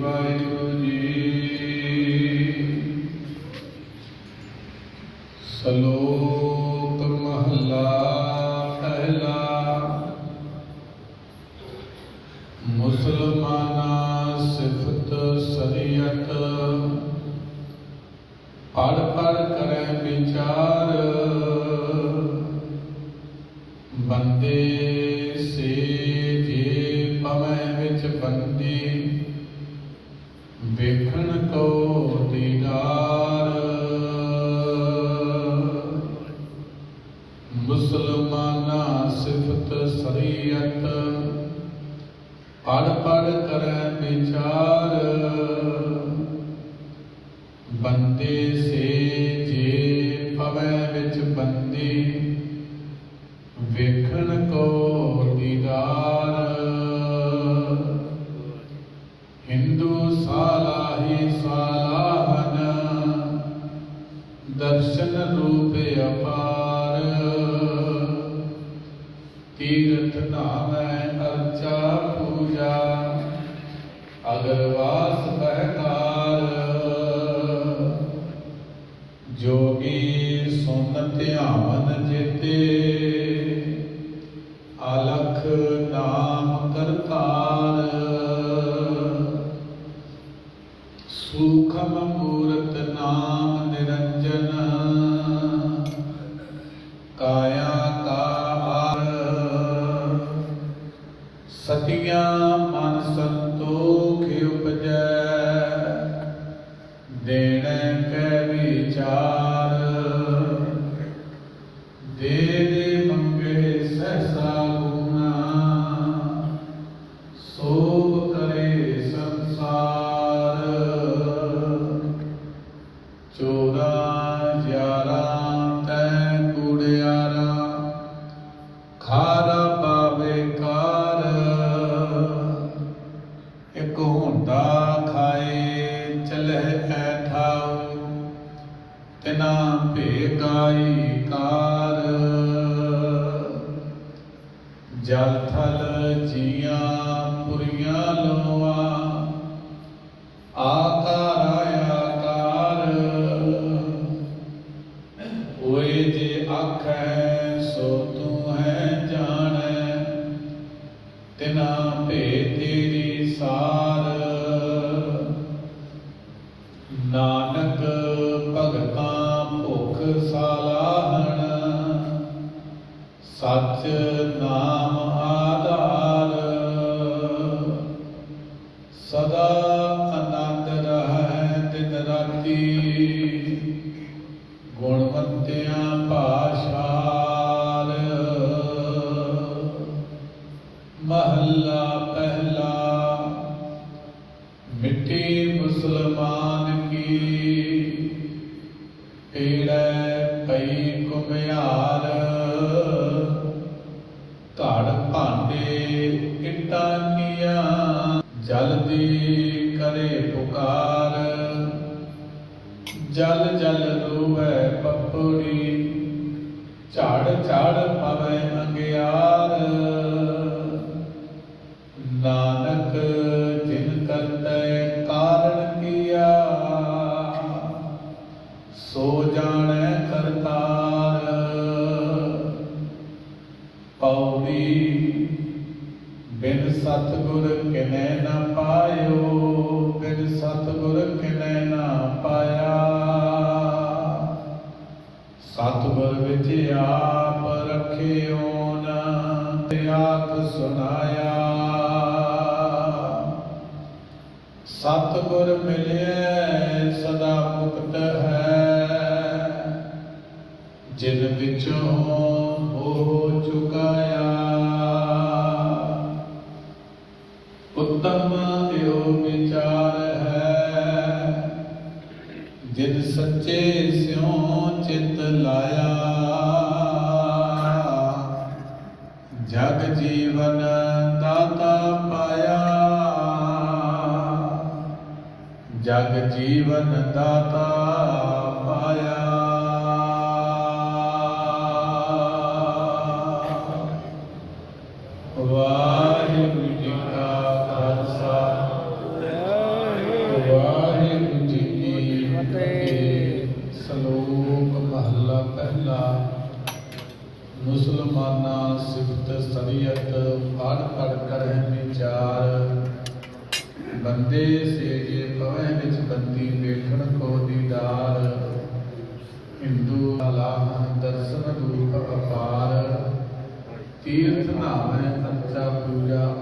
ਵਾਹਿਗੁਰੂ ਜੀ ਸ਼ਲੋਕ ਮਹਲਾ ਪਹਿਲਾ ਮੁਸਲਮਾਨਾ ਸਿਫਤ ਸਰੀਅਤ ਪੜ ਪੜ ਕਰੈ ਵਿਚਾਰ ਬੰਦੇ ਵੇਖਣ ਕੋ ਦੀਦਾਰ। ਮੁਸਲਮਾਨਾ ਸਿਫਤ ਸਰੀਅਤ ਪੜ ਪੜ ਕਰੈ ਵਿਚਾਰ। ਬੰਦੇ ਸੇ ਅਗਰਵਾਸ ਬਹਿਕਾਰ ਜੋਗੀ ਸੁਨ ਦੇਣੈ ਕੈ ਵਿਚਾਰ। ਭੇਗਾਈ ਕਾਰ। ਜਲ ਥਲ ਜੀਆਂ ਪੁਰੀਆਂ ਲੋਆ ਆਕਾਰ ਆਕਾਰ। ਓਏ ਜੇ ਆਖੈ, ਸੋ ਤੂੰ ਹੈ ਜਾਣੈ, ਤਿਨਾ ਭੇ ਤੇਰੀ ਸਾਰ। ਨਾਮ ਆਧਾਰ। ਸਦਾ ਜਲਦੀ ਕਰੇ ਪੁਕਾਰ। ਜਲ ਜਲ ਰੂਵੈ ਪਪੜੀ, ਝਾੜ ਝਾੜ ਪਵੇ ਅੰਗਿਆਰ। ਨਾਨਕ, ਜਿਨ ਕਰਤੈ ਕਾਰਨ ਕੀਆ, ਸੋ ਜਾਣੈ ਕਰਤਾਰ। ਪੌੜੀ ਸਤਿਗੁਰ ਕਿਨੈ ਨਾ ਪਾਇਓ, ਫਿਰ ਸਤਿਗੁਰ ਕਿਨੈ ਨਾ ਪਾਇਆ। ਸਤਿਗੁਰ ਵਿੱਚ ਆਪ ਰਖਿਓ ਨਾ, ਤੇ ਆਖ ਸੁਨਾਇਆ ਸਤਿਗੁਰ ਮਿਲਿਆ ਸਦਾ ਮੁਕਤ ਹੈ। ਜਿਨ ਵਿੱਚੋਂ ਸਿਉ ਚਿਤ ਲਾਇਆ। ਜਗ ਜੀਵਨ ਦਾਤਾ ਪਾਇਆ। ਜਗ ਜੀਵਨ ਦਾਤਾ ਪਾਇਆ। ਵਾਹਿਗੁਰੂ ਜੀ ਕਾ ਮਾਨਾ ਸਿਫਤ ਸਰੀਅਤ, ਫੜ ਫੜ ਕਰਹਿ ਵਿਚਾਰ। ਬੰਦੇ ਸੇ ਜੇ ਪਵੈ ਵਿੱਚ ਬੰਦੀ ਵੇਖਣ ਕੋ ਦੀਦਾਰ। ਹਿੰਦੂ ਅਲਾਹ ਦਰਸ਼ਨ ਰੂਪ ਅਪਾਰ। ਤੀਰਥ ਨਾਮੈ ਅੰਚਾ ਪੂਜਾ